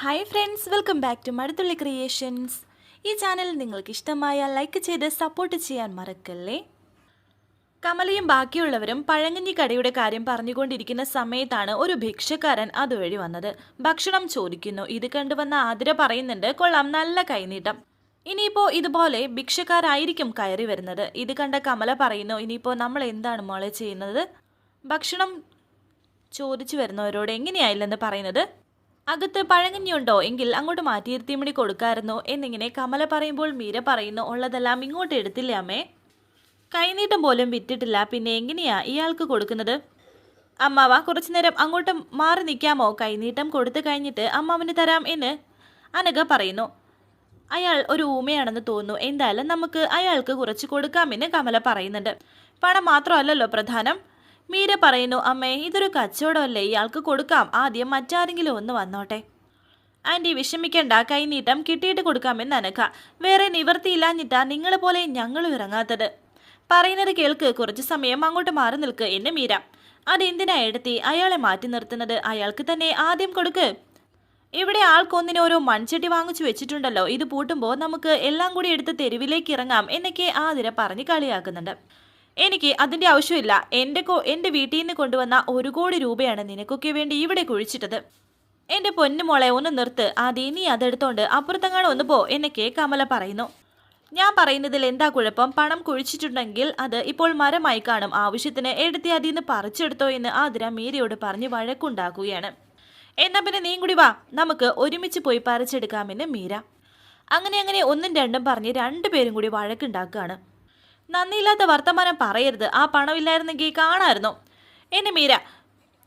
Hi friends welcome back to Maduthulli creations ഈ channel നിങ്ങൾക്ക് ഇഷ്ടമായ ലൈക്ക് ചെയ്ത് സപ്പോർട്ട് ചെയ്യാൻ മറക്കല്ലേ? കമലയും ബാക്കിയുള്ളവരും പഴങ്ങഞ്ഞി കടയുടെ കാര്യം പറഞ്ഞുകൊണ്ടിരിക്കുന്ന സമയത്താണ് ഒരു ഭിക്ഷക്കാരൻ അതുവഴി വന്നത്. ഭക്ഷണം ചോദിക്കുന്നു. ഇത് കണ്ടുവന്ന ആതിര പറയുന്നുണ്ട് കൊള്ളാം നല്ല കൈനീട്ടം. ഇനിയിപ്പോൾ ഇതുപോലെ ഭിക്ഷക്കാരായിരിക്കും കയറി വരുന്നത്. ഇത് കണ്ട കമല പറയുന്നു ഇനിയിപ്പോൾ നമ്മൾ എന്താണ് മോളെ ചെയ്യുന്നത്? ഭക്ഷണം ചോദിച്ചു വരുന്നവരോട് എങ്ങനെയായില്ലെന്ന് പറയുന്നത്? അകത്ത് പഴങ്ങഞ്ഞിയുണ്ടോ എങ്കിൽ അങ്ങോട്ട് മാറ്റിയിരുത്തിമണി കൊടുക്കാമായിരുന്നു എന്നിങ്ങനെ കമല പറയുമ്പോൾ മീര പറയുന്നു ഉള്ളതെല്ലാം ഇങ്ങോട്ട് എടുത്തില്ല അമ്മേ? കൈനീട്ടം പോലും വിറ്റിട്ടില്ല. പിന്നെ എങ്ങനെയാ ഇയാൾക്ക് കൊടുക്കുന്നത്? അമ്മാവ കുറച്ചു നേരം അങ്ങോട്ട് മാറി നിൽക്കാമോ? കൈനീട്ടം കൊടുത്തു കഴിഞ്ഞിട്ട് അമ്മാവിന് തരാം എന്ന്. അനഘ പറയുന്നു. അയാൾ ഒരു ഊമയാണെന്ന് തോന്നുന്നു. എന്തായാലും നമുക്ക് അയാൾക്ക് കുറച്ച് കൊടുക്കാമെന്ന് കമല പറയുന്നുണ്ട്. പണം മാത്രമല്ലല്ലോ പ്രധാനം. മീര പറയുന്നു അമ്മേ ഇതൊരു കച്ചവടമല്ലേ? ഇയാൾക്ക് കൊടുക്കാം. ആദ്യം മറ്റാരെങ്കിലും ഒന്ന് വന്നോട്ടെ. ആന്റി വിഷമിക്കണ്ട. കൈനീട്ടം കിട്ടിയിട്ട് കൊടുക്കാമെന്ന് അനക്ക വേറെ നിവർത്തിയില്ലാഞ്ഞിട്ടാ നിങ്ങളെ പോലെ ഞങ്ങളും ഇറങ്ങാത്തത്. പറയുന്നത് കേൾക്ക്. കുറച്ച് സമയം അങ്ങോട്ട് മാറി നിൽക്ക് എന്നെ മീര. അതെന്തിനാ എടുത്തി? അയാളെ മാറ്റി നിർത്തുന്നത്? അയാൾക്ക് തന്നെ ആദ്യം കൊടുക്ക്. ഇവിടെ ആൾക്കൊന്നിന് ഓരോ മൺചട്ടി വാങ്ങിച്ചു വെച്ചിട്ടുണ്ടല്ലോ. ഇത് പൂട്ടുമ്പോൾ നമുക്ക് എല്ലാം കൂടി എടുത്ത് തെരുവിലേക്ക് ഇറങ്ങാം എന്നൊക്കെ ആതിര പറഞ്ഞ് കളിയാക്കുന്നുണ്ട്. എനിക്ക് അതിന്റെ ആവശ്യമില്ല. എന്റെ കോ എന്റെ വീട്ടിൽ നിന്ന് കൊണ്ടുവന്ന ഒരു കോടി രൂപയാണ് നിനക്കൊക്കെ വേണ്ടി ഇവിടെ കുഴിച്ചിട്ടത്. എന്റെ പൊന്നുമോളെ ഒന്ന് നിർത്ത്. ആദ്യം നീ അതെടുത്തോണ്ട് അപ്പുറത്തെങ്ങാനും ഒന്ന് പോ. എന്നെ കെ. കമല പറയുന്നു. ഞാൻ പറയുന്നതിൽ എന്താ കുഴപ്പം? പണം കുഴിച്ചിട്ടുണ്ടെങ്കിൽ അത് ഇപ്പോൾ മരമായി കാണും. ആവശ്യത്തിന് എടുത്തി അതിൽ നിന്ന് പറിച്ചെടുത്തോ എന്ന് ആതിര മീരയോട് പറഞ്ഞ് വഴക്കുണ്ടാക്കുകയാണ്. എന്നാ പിന്നെ നീ കൂടി വാ. നമുക്ക് ഒരുമിച്ച് പോയി പറിച്ചെടുക്കാമെന്ന് മീര. അങ്ങനെ അങ്ങനെ ഒന്നും രണ്ടും പറഞ്ഞ് രണ്ടുപേരും കൂടി വഴക്കുണ്ടാക്കുകയാണ്. നന്ദിയില്ലാത്ത വർത്തമാനം പറയരുത്. ആ പണമില്ലായിരുന്നെങ്കിൽ കാണായിരുന്നു എന്നെ മീര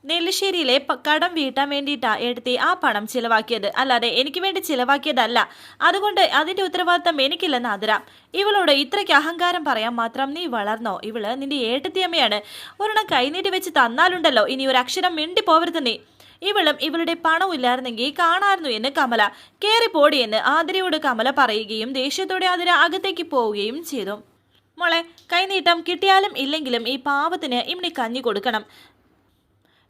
നെല്ലിശ്ശേരിയിലെ കടം വീട്ടാൻ വേണ്ടിയിട്ടാ എടുത്തി ആ പണം ചിലവാക്കിയത്. അല്ലാതെ എനിക്ക് വേണ്ടി ചിലവാക്കിയതല്ല. അതുകൊണ്ട് അതിന്റെ ഉത്തരവാദിത്തം എനിക്കില്ലെന്ന് അതിര ഇവളോട് ഇത്രയ്ക്ക് അഹങ്കാരം പറയാൻ മാത്രം നീ വളർന്നോ? ഇവൾ നിന്റെ ഏട്ടത്തിയമ്മയാണ്. ഒരെണ്ണം കൈനീട്ടി വെച്ച് തന്നാലുണ്ടല്ലോ. ഇനി ഒരു അക്ഷരം മിണ്ടി പോവരുത് നീ. ഇവളും ഇവളുടെ പണവും ഇല്ലായിരുന്നെങ്കിൽ കാണായിരുന്നു എന്ന് കമല. കയറി പോടി എന്ന് ആതിരയോട് കമല പറയുകയും ദേഷ്യത്തോടെ ആതിര അകത്തേക്ക് പോവുകയും ചെയ്തു. മോളെ കൈനീട്ടം കിട്ടിയാലും ഇല്ലെങ്കിലും ഈ പാവത്തിന് ഇമ്മിണി കഞ്ഞി കൊടുക്കണം.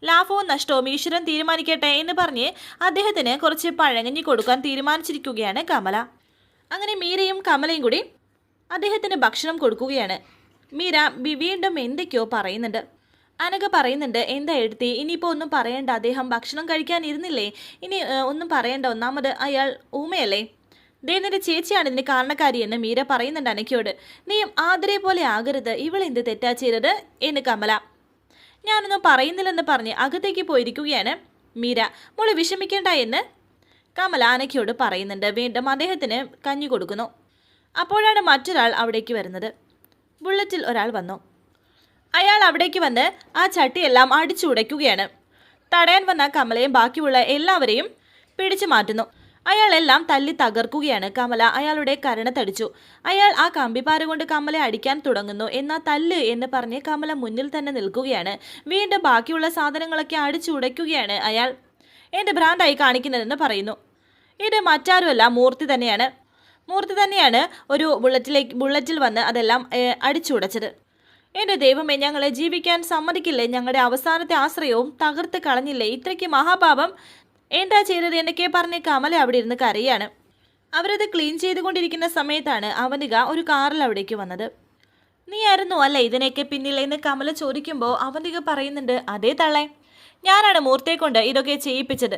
ലാഭവും നഷ്ടവും ഈശ്വരൻ തീരുമാനിക്കട്ടെ എന്ന് പറഞ്ഞ് അദ്ദേഹത്തിന് കുറച്ച് പഴങ്ങഞ്ഞി കൊടുക്കാൻ തീരുമാനിച്ചിരിക്കുകയാണ് കമല. അങ്ങനെ മീരയും കമലയും കൂടി അദ്ദേഹത്തിന് ഭക്ഷണം കൊടുക്കുകയാണ്. മീര വീണ്ടും എന്തൊക്കെയോ പറയുന്നുണ്ട്. അനഘ പറയുന്നുണ്ട് എന്താ എഴുത്തി ഇനിയിപ്പോൾ ഒന്നും പറയണ്ട അദ്ദേഹം ഭക്ഷണം കഴിക്കാനിരുന്നില്ലേ ഇനി ഒന്നും പറയണ്ട ഒന്നാമത് അയാൾ ഊമയല്ലേ? ദേ നിന്റെ ചേച്ചിയാണ് ഇതിന് കാരണക്കാരി എന്ന് മീര പറയുന്നുണ്ട് അനക്കയോട് നീയും ആദരെ പോലെ ആകരുത്. ഇവൾ എന്ത് തെറ്റാ ചെയ്തത് എന്ന് കമല. ഞാനൊന്നും പറയുന്നില്ലെന്ന് പറഞ്ഞ് അകത്തേക്ക് പോയിരിക്കുകയാണ് മീര. മോളെ വിഷമിക്കേണ്ട എന്ന് കമല അനക്കിയോട് പറയുന്നുണ്ട്. വീണ്ടും അദ്ദേഹത്തിന് കഞ്ഞി കൊടുക്കുന്നു. അപ്പോഴാണ് മറ്റൊരാൾ അവിടേക്ക് വരുന്നത്. ബുള്ളറ്റിൽ ഒരാൾ വന്നു. അയാൾ അവിടേക്ക് വന്ന് ആ ചട്ടിയെല്ലാം അടിച്ചുടയ്ക്കുകയാണ്. തടയാൻ വന്ന കമലയും ബാക്കിയുള്ള എല്ലാവരെയും പിടിച്ചു മാറ്റുന്നു. അയാളെല്ലാം തല്ലി തകർക്കുകയാണ് കമല. അയാളുടെ കരണത്തടിച്ചു അയാൾ ആ കമ്പിപ്പാര കൊണ്ട് കമലെ അടിക്കാൻ തുടങ്ങുന്നു. എന്നാ തല്ല് എന്ന് പറഞ്ഞ് കമല മുന്നിൽ തന്നെ നിൽക്കുകയാണ്. വീണ്ടും ബാക്കിയുള്ള സാധനങ്ങളൊക്കെ അടിച്ചുടയ്ക്കുകയാണ് അയാൾ. എന്റെ ഭ്രാന്തായി കാണിക്കുന്നതെന്ന് പറയുന്നു. ഇത് മറ്റാരുമല്ല മൂർത്തി തന്നെയാണ്. മൂർത്തി തന്നെയാണ് ഒരു ബുള്ളറ്റിലേക്ക് ബുള്ളറ്റിൽ വന്ന് അതെല്ലാം അടിച്ചുടച്ചത്. എന്റെ ദൈവമേ ഞങ്ങളെ ജീവിക്കാൻ സമ്മതിക്കില്ലേ? ഞങ്ങളുടെ അവസാനത്തെ ആശ്രയവും തകർത്ത് കളഞ്ഞില്ലേ? ഇത്രയ്ക്ക് മഹാപാപം എന്താ ചെയ്തത് എന്നൊക്കെ പറഞ്ഞ് കമല അവിടെ ഇരുന്ന് കരയാണ്. അവരത് ക്ലീൻ ചെയ്തുകൊണ്ടിരിക്കുന്ന സമയത്താണ് അവനിക ഒരു കാറിൽ അവിടേക്ക് വന്നത്. നീ ആയിരുന്നു അല്ല ഇതിനൊക്കെ പിന്നിൽ എന്ന് കമല ചോദിക്കുമ്പോൾ അവനിക പറയുന്നുണ്ട് അതേ തള്ളേ ഞാനാണ് മൂർത്തെ കൊണ്ട് ഇതൊക്കെ ചെയ്യിപ്പിച്ചത്.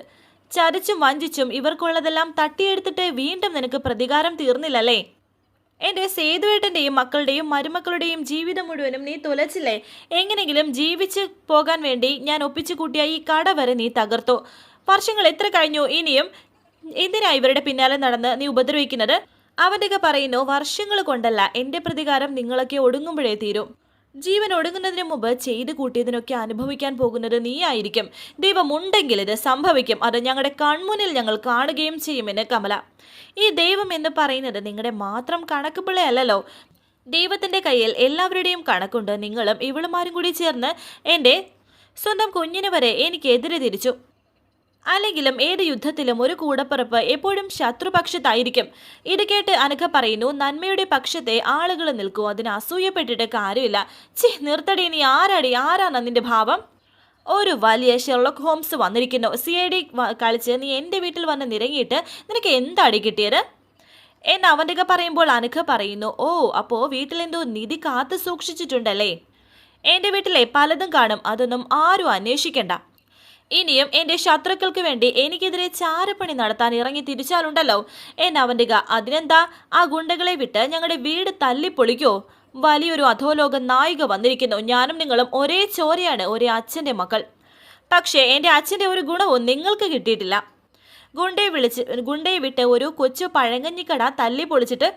ചതിച്ചും വഞ്ചിച്ചും ഇവർക്കുള്ളതെല്ലാം തട്ടിയെടുത്തിട്ട് വീണ്ടും നിനക്ക് പ്രതികാരം തീർന്നില്ലല്ലേ? എന്റെ സേതുവേട്ടന്റെയും മക്കളുടെയും മരുമക്കളുടെയും ജീവിതം മുഴുവനും നീ തുലച്ചില്ലേ? എങ്ങനെങ്കിലും ജീവിച്ച് പോകാൻ വേണ്ടി ഞാൻ ഒപ്പിച്ചു കൂട്ടിയ ഈ കട വരെ നീ തകർത്തു. വർഷങ്ങൾ എത്ര കഴിഞ്ഞു? ഇനിയും എന്തിനാ ഇവരുടെ പിന്നാലെ നടന്ന് നീ ഉപദ്രവിക്കുന്നത്? അവന്റെയൊക്കെ പറയുന്നു വർഷങ്ങൾ കൊണ്ടല്ല എന്റെ പ്രതികാരം നിങ്ങളൊക്കെ ഒടുങ്ങുമ്പോഴേ തീരും. ജീവൻ ഒടുങ്ങുന്നതിന് മുമ്പ് ചെയ്തു കൂട്ടിയതിനൊക്കെ അനുഭവിക്കാൻ പോകുന്നത് നീയായിരിക്കും. ദൈവം ഉണ്ടെങ്കിൽ ഇത് സംഭവിക്കും. അത് ഞങ്ങളുടെ കൺമുന്നിൽ ഞങ്ങൾ കാണുകയും ചെയ്യുമെന്ന് കമല. ഈ ദൈവം എന്ന് പറയുന്നത് നിങ്ങളുടെ മാത്രം കണക്ക് അല്ലല്ലോ. ദൈവത്തിന്റെ കയ്യിൽ എല്ലാവരുടെയും കണക്കുണ്ട്. നിങ്ങളും ഇവളുമാരും കൂടി ചേർന്ന് എന്റെ സ്വന്തം കുഞ്ഞിനെ വരെ എനിക്കെതിരെ തിരിച്ചു. അല്ലെങ്കിലും ഏത് യുദ്ധത്തിലും ഒരു കൂടപ്പിറപ്പ് എപ്പോഴും ശത്രുപക്ഷത്തായിരിക്കും. ഇത് കേട്ട് അനഘ പറയുന്നു നന്മയുടെ പക്ഷത്തെ ആളുകൾ നിൽക്കൂ അതിന് അസൂയപ്പെട്ടിട്ട് കാര്യമില്ല. ചി നിർത്തടി നീ ആരാടി ആരാണ് നിന്റെ ഭാവം? ഒരു വലിയ ഷെർലോക്ക് ഹോംസ് വന്നിരിക്കുന്നു. സി ഐ ഡി കളിച്ച് നീ എന്റെ വീട്ടിൽ വന്ന് നിരങ്ങിയിട്ട് നിനക്ക് എന്താടി കിട്ടിയത്? എന്ന് അവന്റെ പറയുമ്പോൾ അനഘ പറയുന്നു ഓ അപ്പോൾ വീട്ടിലെന്തോ നിധി കാത്തു സൂക്ഷിച്ചിട്ടുണ്ടല്ലേ? എന്റെ വീട്ടിലെ പലതും കാണും അതൊന്നും ആരും അന്വേഷിക്കണ്ട. ഇനിയും എന്റെ ശത്രുക്കൾക്ക് വേണ്ടി എനിക്കെതിരെ ചാരപ്പണി നടത്താൻ ഇറങ്ങി തിരിച്ചാലുണ്ടല്ലോ. എന്നവന്റെ അതിനെന്താ? ആ ഗുണ്ടകളെ വിട്ട് ഞങ്ങളുടെ വീട് തല്ലിപ്പൊളിക്കോ വലിയൊരു അധോലോക നായിക വന്നിരിക്കുന്നു. ഞാനും നിങ്ങളും ഒരേ ചോരയാണ് ഒരേ അച്ഛന്റെ മക്കൾ. പക്ഷേ എന്റെ അച്ഛന്റെ ഒരു ഗുണവും നിങ്ങൾക്ക് കിട്ടിയിട്ടില്ല. ഗുണ്ടയെ വിളിച്ച് ഗുണ്ടയെ വിട്ട് ഒരു കൊച്ചു പഴങ്ങഞ്ഞിക്കട തല്ലി പൊളിച്ചിട്ട്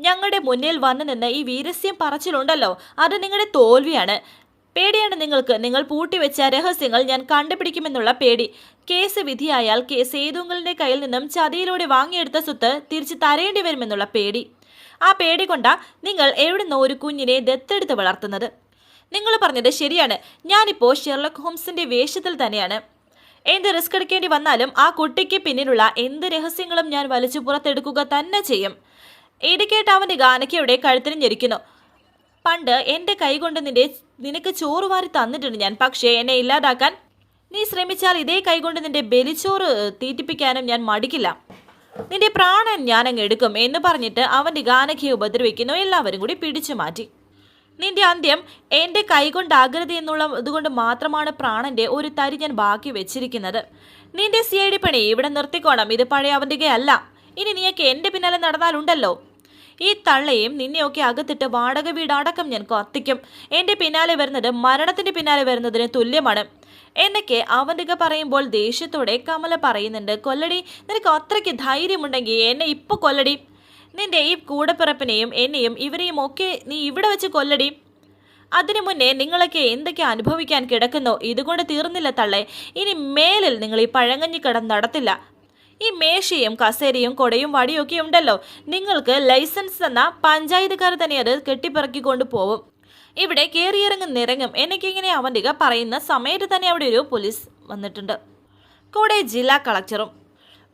ഞങ്ങളുടെ മുന്നിൽ വന്നു നിന്ന് ഈ വീരസ്യം പറച്ചിലുണ്ടല്ലോ. അത് നിങ്ങളുടെ തോൽവിയാണ്. പേടിയാണ് നിങ്ങൾക്ക്. നിങ്ങൾ പൂട്ടിവെച്ച രഹസ്യങ്ങൾ ഞാൻ കണ്ടുപിടിക്കുമെന്നുള്ള പേടി. കേസ് വിധിയായാൽ കെ സേതുങ്ങളുടെ കയ്യിൽ നിന്നും ചതിയിലൂടെ വാങ്ങിയെടുത്ത സ്വത്ത് തിരിച്ച് തരേണ്ടി വരുമെന്നുള്ള പേടി. ആ പേടി കൊണ്ടാ നിങ്ങൾ എവിടുന്നോ ഒരു കുഞ്ഞിനെ ദത്തെടുത്ത് വളർത്തുന്നത്. നിങ്ങൾ പറഞ്ഞത് ശരിയാണ്. ഞാനിപ്പോൾ ഷെർലക് ഹോംസിന്റെ വേഷത്തിൽ തന്നെയാണ്. എന്ത് റിസ്ക് എടുക്കേണ്ടി വന്നാലും ആ കുട്ടിക്ക് പിന്നിലുള്ള എന്ത് രഹസ്യങ്ങളും ഞാൻ വലിച്ചു പുറത്തെടുക്കുക തന്നെ ചെയ്യും. ഇത് കേട്ട് അവന്റെ ഗാനക്കയുടെ കഴുത്തിന് ഞെരിക്കുന്നു പണ്ട് എന്റെ കൈകൊണ്ട് നിന്റെ നിനക്ക് ചോറ് വാരി തന്നിട്ടുണ്ട് ഞാൻ. പക്ഷേ എന്നെ ഇല്ലാതാക്കാൻ നീ ശ്രമിച്ചാൽ ഇതേ കൈകൊണ്ട് നിന്റെ ബലിച്ചോറ് തീറ്റിപ്പിക്കാനും ഞാൻ മടിക്കില്ല. നിന്റെ പ്രാണൻ ഞാൻ അങ്ങ് എടുക്കും എന്ന് പറഞ്ഞിട്ട് അവന്റെ ഗാനകയെ ഉപദ്രവിക്കുന്നു. എല്ലാവരും കൂടി പിടിച്ചു മാറ്റി. നിന്റെ അന്ത്യം എന്റെ കൈകൊണ്ടാകരുത് എന്നുള്ള ഇതുകൊണ്ട് മാത്രമാണ് പ്രാണന്റെ ഒരു തരി ഞാൻ ബാക്കി വെച്ചിരിക്കുന്നത്. നിന്റെ സി പണി ഇവിടെ നിർത്തിക്കോണം. ഇത് പഴയ അവന്റെ അല്ല ഇനി നീയൊക്കെ എന്റെ പിന്നാലെ നടന്നാലുണ്ടല്ലോ. ഈ തള്ളയും നിന്നെയൊക്കെ അകത്തിട്ട് വാടക വീടടക്കം ഞാൻ കത്തിക്കും. എന്റെ പിന്നാലെ വരുന്നത് മരണത്തിന്റെ പിന്നാലെ വരുന്നതിന് തുല്യമാണ്. എന്നൊക്കെ അവന്റെ പറയുമ്പോൾ ദേഷ്യത്തോടെ കമല പറയുന്നുണ്ട് കൊല്ലടി നിനക്ക് അത്രയ്ക്ക് ധൈര്യമുണ്ടെങ്കിൽ എന്നെ ഇപ്പൊ കൊല്ലടി. നിന്റെ ഈ കൂടപ്പിറപ്പിനെയും എന്നെയും ഇവരെയും ഒക്കെ നീ ഇവിടെ വെച്ച് കൊല്ലടി. അതിനു മുന്നേ നിങ്ങളൊക്കെ എന്തൊക്കെ അനുഭവിക്കാൻ കിടക്കുന്നോ? ഇതുകൊണ്ട് തീർന്നില്ല തള്ളേ. ഇനി മേലിൽ നിങ്ങൾ ഈ പഴങ്ങഞ്ഞി പഴങ്ങഞ്ഞിക്കടം നടത്തില്ല. ഈ മേശയും കസേരയും കൊടയും വടിയൊക്കെ ഉണ്ടല്ലോ. നിങ്ങൾക്ക് ലൈസൻസ് തന്ന പഞ്ചായത്തുകാർ തന്നെ അത് കെട്ടിപ്പിറക്കിക്കൊണ്ട് പോവും. ഇവിടെ കയറിയിറങ്ങും നിറങ്ങും എനിക്കിങ്ങനെ അവന്റെ പറയുന്ന സമയത്ത് തന്നെ അവിടെ ഒരു പോലീസ് വന്നിട്ടുണ്ട്. കൂടെ ജില്ലാ കളക്ടറും.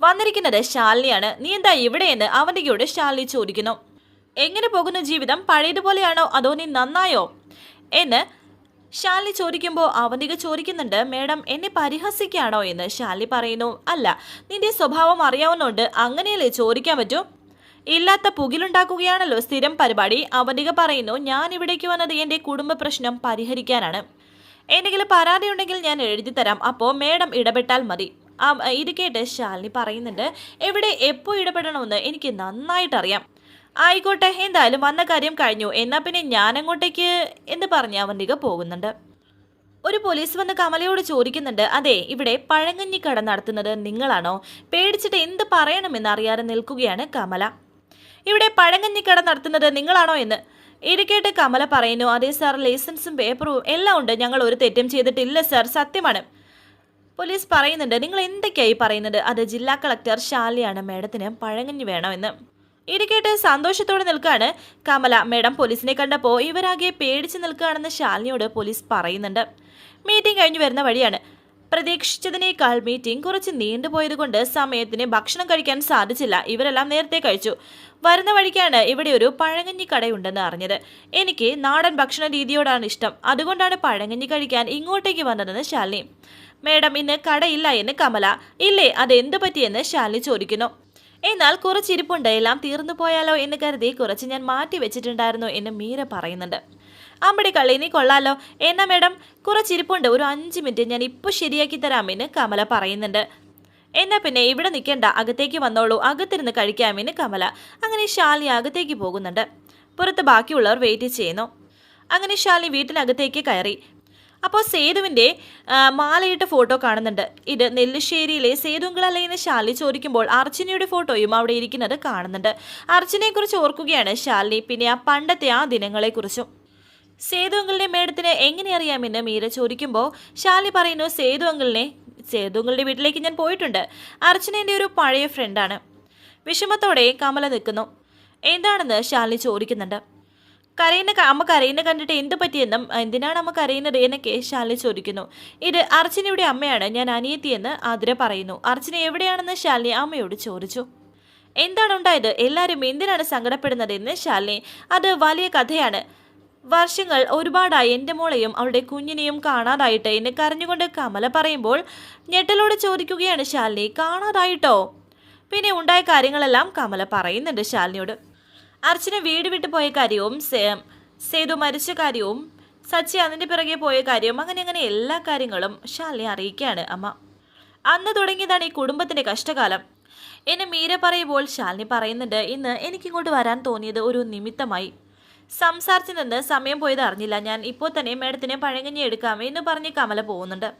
വന്നിരിക്കുന്നത് ശാലിനിയാണ്. നീ എന്താ ഇവിടെയെന്ന് അവന്റെ ശാലിനി ചോദിക്കുന്നു. എങ്ങനെ പോകുന്ന ജീവിതം? പഴയതുപോലെയാണോ അതോ നീ നന്നായോ? എന്ന് ശാലിനി ചോദിക്കുമ്പോൾ അവന്തിക ചോദിക്കുന്നുണ്ട് മേഡം എന്നെ പരിഹസിക്കുകയാണോ എന്ന് ഷാലി പറയുന്നു അല്ല നിന്റെ സ്വഭാവം അറിയാവുന്നതുകൊണ്ട് അങ്ങനെയല്ലേ ചോദിക്കാൻ പറ്റൂ? ഇല്ലാത്ത പുകിലുണ്ടാക്കുകയാണല്ലോ സ്ഥിരം പരിപാടി അവന്തിക പറയുന്നു ഞാൻ ഇവിടേക്ക് വന്നത് എന്റെ കുടുംബ പ്രശ്നം പരിഹരിക്കാനാണ്. എന്തെങ്കിലും പരാതി ഉണ്ടെങ്കിൽ ഞാൻ എഴുതി തരാം അപ്പോൾ മേഡം ഇടപെട്ടാൽ മതി. ഇത് കേട്ട് ശാലിനി പറയുന്നുണ്ട് എവിടെ എപ്പോൾ ഇടപെടണമെന്ന് എനിക്ക് നന്നായിട്ടറിയാം. ആയിക്കോട്ടെ എന്തായാലും വന്ന കാര്യം കഴിഞ്ഞു. എന്നാൽ പിന്നെ ഞാൻ അങ്ങോട്ടേക്ക് എന്ന് പറഞ്ഞ് അവന്തിക പോകുന്നുണ്ട്? ഒരു പോലീസ് വന്ന് കമലയോട് ചോദിക്കുന്നുണ്ട് അതെ ഇവിടെ പഴങ്ങഞ്ഞി കട നടത്തുന്നത് നിങ്ങളാണോ? പേടിച്ചിട്ട് എന്ത് പറയണമെന്ന് അറിയാതെ നിൽക്കുകയാണ് കമല. ഇവിടെ പഴങ്ങഞ്ഞി കട നടത്തുന്നത് നിങ്ങളാണോ എന്ന്? ഇത് കേട്ട് കമല പറയുന്നു. അതെ സാർ ലൈസൻസും പേപ്പറും എല്ലാം ഉണ്ട്. ഞങ്ങൾ ഒരു തെറ്റും ചെയ്തിട്ടില്ല സാർ. സത്യമാണ്. പോലീസ് പറയുന്നുണ്ട് നിങ്ങൾ എന്തൊക്കെയായി പറയുന്നത്? അത് ജില്ലാ കളക്ടർ ശാലിയാണ്. മേഡത്തിന് പഴങ്ങഞ്ഞി വേണമെന്ന്. ഇത് സന്തോഷത്തോടെ നിൽക്കാണ് കമല. മേഡം പോലീസിനെ കണ്ടപ്പോൾ ഇവരാകെ പേടിച്ച് നിൽക്കുകയാണെന്ന് ശാലിനിയോട് പോലീസ് പറയുന്നുണ്ട്. മീറ്റിംഗ് കഴിഞ്ഞു വരുന്ന വഴിയാണ്. പ്രതീക്ഷിച്ചതിനേക്കാൾ മീറ്റിംഗ് കുറച്ച് നീണ്ടുപോയതുകൊണ്ട് സമയത്തിന് ഭക്ഷണം കഴിക്കാൻ സാധിച്ചില്ല. ഇവരെല്ലാം നേരത്തെ കഴിച്ചു. വരുന്ന വഴിക്കാണ് ഇവിടെ ഒരു പഴങ്ങഞ്ഞി കടയുണ്ടെന്ന് അറിഞ്ഞത്. എനിക്ക് നാടൻ ഭക്ഷണ രീതിയോടാണ് ഇഷ്ടം. അതുകൊണ്ടാണ് പഴങ്ങഞ്ഞി കഴിക്കാൻ ഇങ്ങോട്ടേക്ക് വന്നതെന്ന് ശാലിനി. മേഡം ഇന്ന് കടയില്ല എന്ന് കമല. ഇല്ലേ അതെന്ത് പറ്റിയെന്ന് ശാലിനി ചോദിക്കുന്നു. എന്നാൽ കുറച്ചിരിപ്പുണ്ട് എല്ലാം തീർന്നു പോയാലോ എന്ന് കരുതി കുറച്ച് ഞാൻ മാറ്റി വെച്ചിട്ടുണ്ടായിരുന്നു എന്ന് മീര പറയുന്നുണ്ട്. അമ്പടി കള്ളി നീ കൊള്ളാലോ. എന്നാ മേഡം കുറച്ചിരിപ്പുണ്ട് ഒരു അഞ്ച് മിനിറ്റ് ഞാൻ ഇപ്പോൾ ശരിയാക്കി തരാമെന്ന് കമല പറയുന്നുണ്ട്. എന്നാ പിന്നെ ഇവിടെ നിൽക്കേണ്ട അകത്തേക്ക് വന്നോളൂ. അകത്തിരുന്ന് കഴിക്കാമെന്ന് കമല അങ്ങനെ ശാലി അകത്തേക്ക് പോകുന്നുണ്ട്. പുറത്ത് ബാക്കിയുള്ളവർ വെയിറ്റ് ചെയ്യുന്നു. അങ്ങനെ ശാലി വീട്ടിനകത്തേക്ക് കയറി. അപ്പോൾ സേതുവിന്റെ മാലയിട്ട ഫോട്ടോ കാണുന്നുണ്ട്. ഇത് നെല്ലിശ്ശേരിയിലെ ലൈന ശാലിനി ചോദിക്കുമ്പോൾ അർച്ചനയുടെ ഫോട്ടോയും അവിടെ ഇരിക്കുന്നത് കാണുന്നുണ്ട്. അർച്ചനയെക്കുറിച്ച് ഓർക്കുകയാണ് ശാലിനി. പിന്നെ ആ പണ്ടത്തെ ആ ദിനങ്ങളെക്കുറിച്ചും. സേതു അങ്കിളിനെ മേഡത്തിന് എങ്ങനെ അറിയാമെന്ന് മീര ചോദിക്കുമ്പോൾ ശാലി പറയുന്നു സേതു അങ്കിളിനെ സേതു വീട്ടിലേക്ക് ഞാൻ പോയിട്ടുണ്ട്. അർച്ചനേന്റെ ഒരു പഴയ ഫ്രണ്ടാണ് വിഷമത്തോടെ കമല നിൽക്കുന്നു. എന്താണെന്ന്? ശാലിനി ചോദിക്കുന്നുണ്ട്. കരയുന്ന അമ്മ കരയുന്ന കണ്ടിട്ട് എന്ത് പറ്റിയെന്നും എന്തിനാണ് അമ്മ കരയുന്നത് എന്നൊക്കെ ശാലിനി ചോദിക്കുന്നു. ഇത് അർച്ചനയുടെ അമ്മയാണ് ഞാൻ അനിയത്തിയെന്ന് ആതിര പറയുന്നു. അർച്ചന എവിടെയാണെന്ന് ശാലിനി അമ്മയോട് ചോദിച്ചു. എന്താണ് ഉണ്ടായത്? എല്ലാവരും എന്തിനാണ് സങ്കടപ്പെടുന്നത് എന്ന് ശാലിനി അത് വലിയ കഥയാണ്. വർഷങ്ങൾ ഒരുപാടായി എന്റെ മോളെയും അവളുടെ കുഞ്ഞിനെയും കാണാതായിട്ട് എന്നെ കരഞ്ഞുകൊണ്ട് കമല പറയുമ്പോൾ ഞെട്ടലോട് ചോദിക്കുകയാണ് ശാലിനി കാണാതായിട്ടോ? പിന്നെ ഉണ്ടായ കാര്യങ്ങളെല്ലാം കമല പറയുന്നുണ്ട് ശാലിനിയോട്. അർച്ചന വീട് വിട്ടു പോയ കാര്യവും സേതു മരിച്ച കാര്യവും സച്ചി അതിന്റെ പിറകെ പോയ കാര്യവും അങ്ങനെ അങ്ങനെ എല്ലാ കാര്യങ്ങളും ഷാലിനെ അറിയിക്കുകയാണ് അമ്മ. അന്ന് തുടങ്ങിയതാണ് ഈ കുടുംബത്തിന്റെ കഷ്ടകാലം. എന്നെ മീര പറയുമ്പോൾ ശാലിനി പറയുന്നുണ്ട് ഇന്ന് എനിക്കിങ്ങോട്ട് വരാൻ തോന്നിയത് ഒരു നിമിത്തമായി. സംസാരിച്ചു നിന്ന് സമയം പോയത് അറിഞ്ഞില്ല. ഞാൻ ഇപ്പോൾ തന്നെ മേഡത്തിനെ പഴങ്കഞ്ഞി എടുക്കാം എന്ന് പറഞ്ഞ് കമല പോകുന്നുണ്ട്.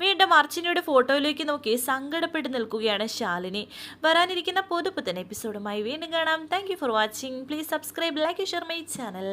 വീണ്ടും അർച്ചനയുടെ ഫോട്ടോയിലേക്ക് നോക്കി സങ്കടപ്പെട്ട് നിൽക്കുകയാണ് ശാലിനി. വരാനിരിക്കുന്ന പുതുപ്പുത്തൻ എപ്പിസോഡുമായി വീണ്ടും കാണാം. Thank for watching please subscribe like share my channel